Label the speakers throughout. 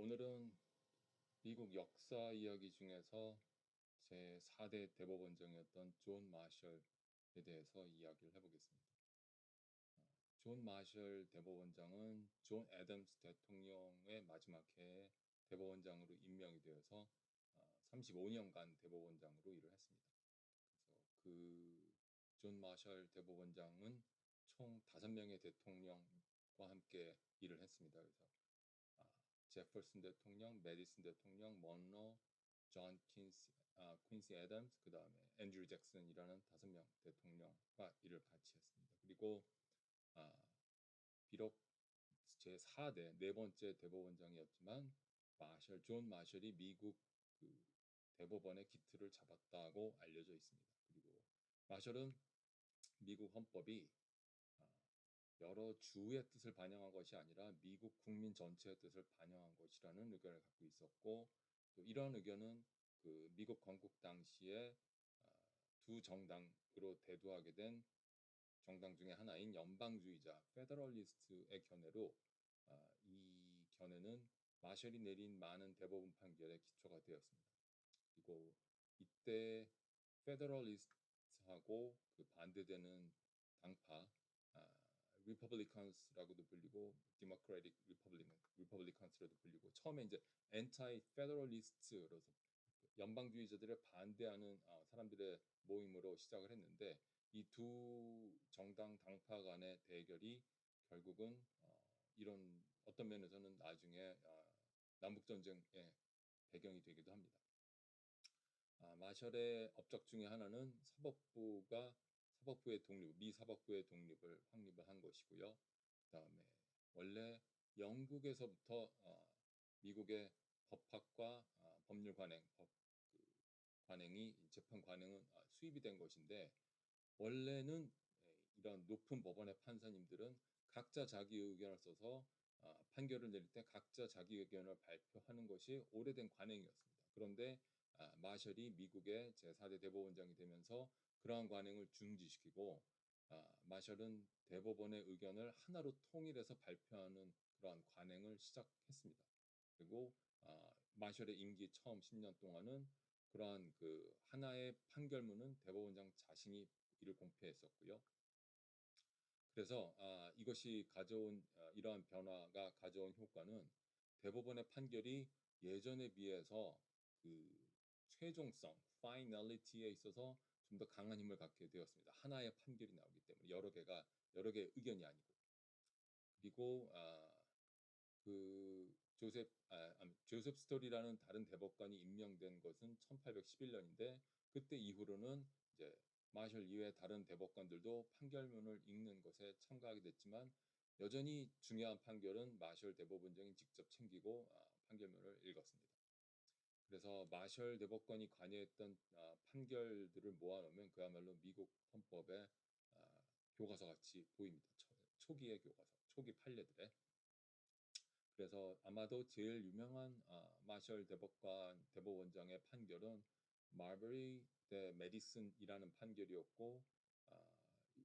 Speaker 1: 오늘은 미국 역사 이야기 중에서 제 4대 대법원장이었던 존 마셜에 대해서 이야기를 해보겠습니다. 어, 존 마셜 대법원장은 존 애덤스 대통령의 마지막 해에 대법원장으로 임명이 되어서 35년간 어, 대법원장으로 일을 했습니다. 그래서 그 존 마셜 대법원장은 총 5명의 대통령과 함께 일을 했습니다. 그래서 제퍼슨 대통령, 메디슨 대통령, 먼로, 존 킨스, 아, 퀸시 애덤스, 그 다음에 앤드류 잭슨이라는 다섯 명 대통령과 일을 같이 했습니다. 그리고 아, 비록 제 4대 네 번째 대법원장이었지만 마셜 존 마셜이 미국 그 대법원의 기틀을 잡았다고 알려져 있습니다. 그리고 마셜은 미국 헌법이 여러 주의 뜻을 반영한 것이 아니라 미국 국민 전체의 뜻을 반영한 것이라는 의견을 갖고 있었고 또 이런 의견은 그 미국 건국 당시에 아, 두 정당으로 대두하게 된 정당 중에 하나인 연방주의자 페더럴리스트의 견해로 아, 이 견해는 마셜이 내린 많은 대법원 판결의 기초가 되었습니다. 그리고 이때 페더럴리스트하고 그 반대되는 당파 리퍼블리컨스라고도 불리고 디모크레틱 리퍼블리컨 리퍼블리컨스라도 불리고 처음에 이제 엔타이 페더럴리스트로서 연방주의자들을 반대하는 어, 사람들의 모임으로 시작을 했는데 이 두 정당 당파 간의 대결이 결국은 어, 이런 어떤 면에서는 나중에 어, 남북 전쟁의 배경이 되기도 합니다. 아, 마셜의 업적 중에 하나는 사법부가 사법부의 독립, 미 사법부의 독립을 확립을 한 것이고요. 그다음에 원래 영국에서부터 어, 미국의 법학과 어, 법률 관행, 법 그 관행이 재판 관행은 어, 수입이 된 것인데 원래는 이런 높은 법원의 판사님들은 각자 자기 의견을 써서 어, 판결을 내릴 때 각자 자기 의견을 발표하는 것이 오래된 관행이었습니다. 그런데 아, 마셜이 미국의 제4대 대법원장이 되면서 그러한 관행을 중지시키고 아, 마셜은 대법원의 의견을 하나로 통일해서 발표하는 그러한 관행을 시작했습니다. 그리고 아, 마셜의 임기 처음 10년 동안은 그러한 그 하나의 판결문은 대법원장 자신이 이를 공표했었고요. 그래서 아, 이것이 가져온 아, 이러한 변화가 가져온 효과는 대법원의 판결이 예전에 비해서 그 최종성, finality에 있어서 좀 더 강한 힘을 갖게 되었습니다. 하나의 판결이 나오기 때문에 여러 개가 여러 개의 의견이 아니고 그리고 아, 그 조셉 아, 조셉 스토리라는 다른 대법관이 임명된 것은 1811년인데 그때 이후로는 이제 마셜 이외의 다른 대법관들도 판결문을 읽는 것에 참가하게 됐지만 여전히 중요한 판결은 마셜 대법원장이 직접 챙기고 아, 판결문을 읽었습니다. 그래서 마셜 대법관이 관여했던 아, 판결들을 모아놓으면 그야말로 미국 헌법의 아, 교과서 같이 보입니다. 초, 기의 교과서, 초기 판례들의. 그래서 아마도 제일 유명한 아, 마셜 대법관 대법원장의 판결은 마버리 대 메디슨이라는 판결이었고 아,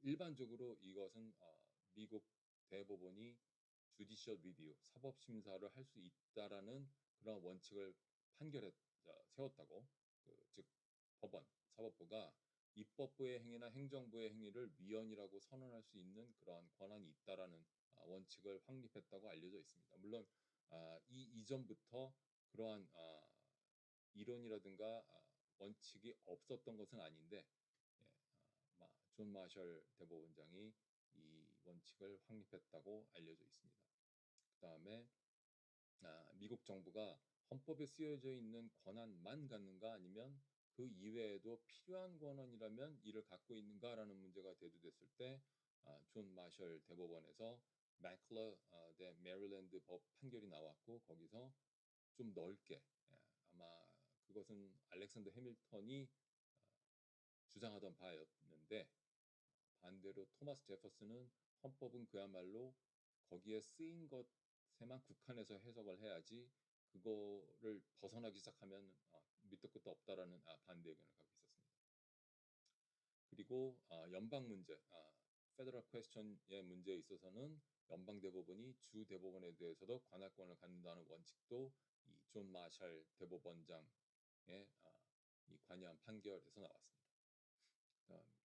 Speaker 1: 일반적으로 이것은 아, 미국 대법원이 주디셜 리뷰 사법 심사를 할 수 있다라는 그런 원칙을 판결에 세웠다고 그, 즉 법원 사법부가 입법부의 행위나 행정부의 행위를 위헌이라고 선언할 수 있는 그러한 권한이 있다라는 아, 원칙을 확립했다고 알려져 있습니다. 물론 아, 이 이전부터 그러한 아, 이론이라든가 원칙이 없었던 것은 아닌데 예, 존 마셜 대법원장이 이 원칙을 확립했다고 알려져 있습니다. 그 다음에 미국 정부가 헌법에 쓰여져 있는 권한만 갖는가? 아니면 그 이외에도 필요한 권한이라면 이를 갖고 있는가라는 문제가 대두됐을 때 아, 존 마셜 대법원에서 맥클러 아, 대 메릴랜드 법 판결이 나왔고 거기서 좀 넓게 예, 아마 그것은 알렉산더 해밀턴이 아, 주장하던 바였는데 반대로 토마스 제퍼슨은 헌법은 그야말로 거기에 쓰인 것에만 국한해서 해석을 해야지 그거를 벗어나기 시작하면 어, 밑도 끝도 없다라는 아, 반대 의견을 갖고 있었습니다. 그리고 아, 연방 문제, 아, 페더럴 퀘스천의 문제에 있어서는 연방 대법원이 주 대법원에 대해서도 관할권을 갖는다는 원칙도 이 존 마샬 대법원장의 아, 이 관여한 판결에서 나왔습니다.